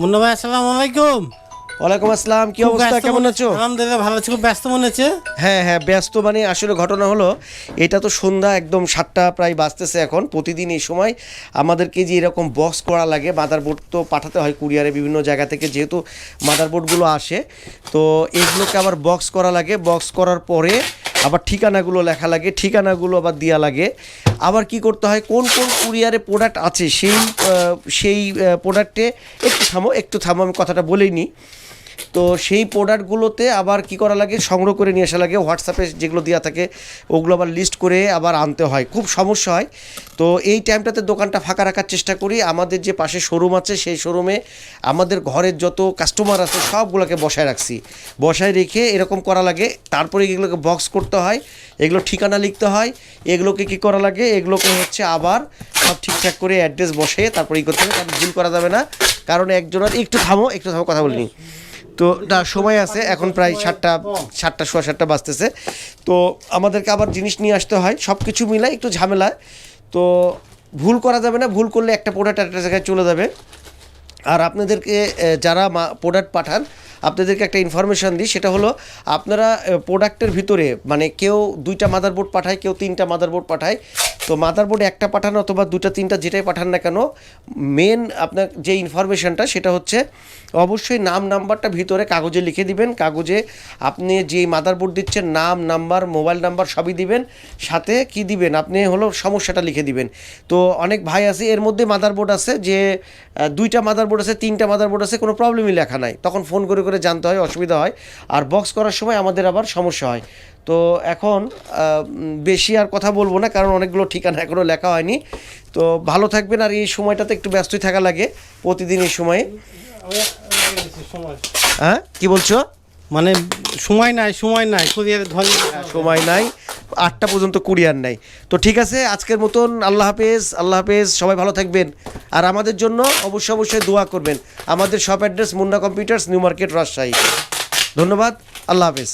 মুন্না ভাই আসসালামু আলাইকুম। ওয়ালাইকুম আসসালাম কি অবস্থা? কেমন মনে- আছো? আলহামদুলিল্লাহ ভালো আছি খুব ব্যস্ত মনে হচ্ছে? হ্যাঁ হ্যাঁ ব্যস্ত মানে আসলে ঘটনা হলো এটা তো সন্ধ্যা একদম সাতটা প্রায় বাজতেছে এখন প্রতিদিন এই সময় আমাদেরকে যে এরকম বক্স করা লাগে মাদারবোর্ড তো পাঠাতে হয় কুরিয়ারে বিভিন্ন জায়গা থেকে যেহেতু মাদারবোর্ডগুলো আসে তো এগুলোকে আবার বক্স করা লাগে। বক্স করার পরে আবার ঠিকানাগুলো লেখা লাগে, ঠিকানাগুলো আবার দেওয়া লাগে। আবার কি করতে হয়, কোন কোন কুরিয়ারে প্রোডাক্ট আছে, সেই সেই প্রোডাক্টে একটু থামো একটু থামো, আমি কথাটা বলেই নিই। তো সেই প্রোডাক্টগুলোতে আবার কি করা লাগে? সংগ্রহ করে নিয়ে আসা লাগে। হোয়াটসঅ্যাপে যেগুলো দেওয়া থাকে, ওগুলো আবার লিস্ট করে আবার আনতে হয়। খুব সমস্যা হয়। তো এই টাইমটাতে দোকানটা ফাঁকা রাখার চেষ্টা করি। আমাদের যে পাশে শোরুম আছে, সেই শোরুমে আমাদের ঘরের যত কাস্টমার আছে, সবগুলোকে বসায় রাখছি। বসায় রেখে এরকম করা লাগে। তারপরে এগুলোকে বক্স করতে হয়। এগুলো ঠিকানা লিখতে হয়। এগুলোকে কি করা লাগে? এগুলোকে হচ্ছে আবার সব ঠিকঠাক করে অ্যাড্রেস বসে তারপরে ই করতে হবে। কারণ ভুল করা যাবে না। কারণ একজনের, একটু থামো একটু থামো, কথা বলিনি। তো না, সময় আছে, এখন প্রায় সাতটা সাতটা, সোয়া সাতটা বাজতেছে। তো আমাদেরকে আবার জিনিস নিয়ে আসতে হয় সব কিছু মিলাই একটু ঝামেলা। তো ভুল করা যাবে না, ভুল করলে একটা প্রোডাক্ট একটা জায়গায় চলে যাবে। আর আপনাদেরকে যারা প্রোডাক্ট পাঠান, আপনাদেরকে একটা ইনফরমেশান দিই, সেটা হলো, আপনারা প্রোডাক্টের ভিতরে মানে কেউ দুইটা মাদারবোর্ড পাঠায়, কেউ তিনটা মাদারবোর্ড পাঠায় তো মাদারবোর্ড একটা পাঠান অথবা দুটা তিনটা যেটাই পাঠান না কেন মেন আপনার যে ইনফরমেশানটা সেটা হচ্ছে অবশ্যই নাম, নাম্বারটা ভিতরে কাগজে লিখে দিবেন। কাগজে আপনি যে মাদারবোর্ড দিচ্ছেন, নাম, নাম্বার মোবাইল নাম্বার সবই দিবেন। সাথে কি দিবেন? আপনি হলো সমস্যাটা লিখে দিবেন। তো অনেক ভাই আছে, এর মধ্যে মাদারবোর্ড আছে যে দুইটা মাদারবোর্ড আছে, তিনটা মাদারবোর্ড আছে, কোনো প্রবলেমই লেখা নাই। তখন ফোন করে করে জানতে হয়, অসুবিধা হয়। আর বক্স করার সময় আমাদের আবার সমস্যা হয়। তো এখন বেশি আর কথা বলব না কারণ অনেকগুলো ঠিকানা এখনও লেখা হয়নি। তো ভালো থাকবেন আর এই সময়টাতে একটু ব্যস্তই থাকা লাগে প্রতিদিন এই সময়ে। হ্যাঁ? কি বলছো? মানে সময় নাই সময় নাই কুরিয়ার ধনী সময় নাই আটটা পর্যন্ত কুরিয়ার নাই। তো ঠিক আছে আজকের মতন আল্লাহ হাফেজ আল্লাহ হাফেজ সবাই ভালো থাকবেন। আর আমাদের জন্য অবশ্যই অবশ্যই দোয়া করবেন। আমাদের shop address Munna computers new market Rajshahi. ধন্যবাদ আল্লাহ হাফেজ।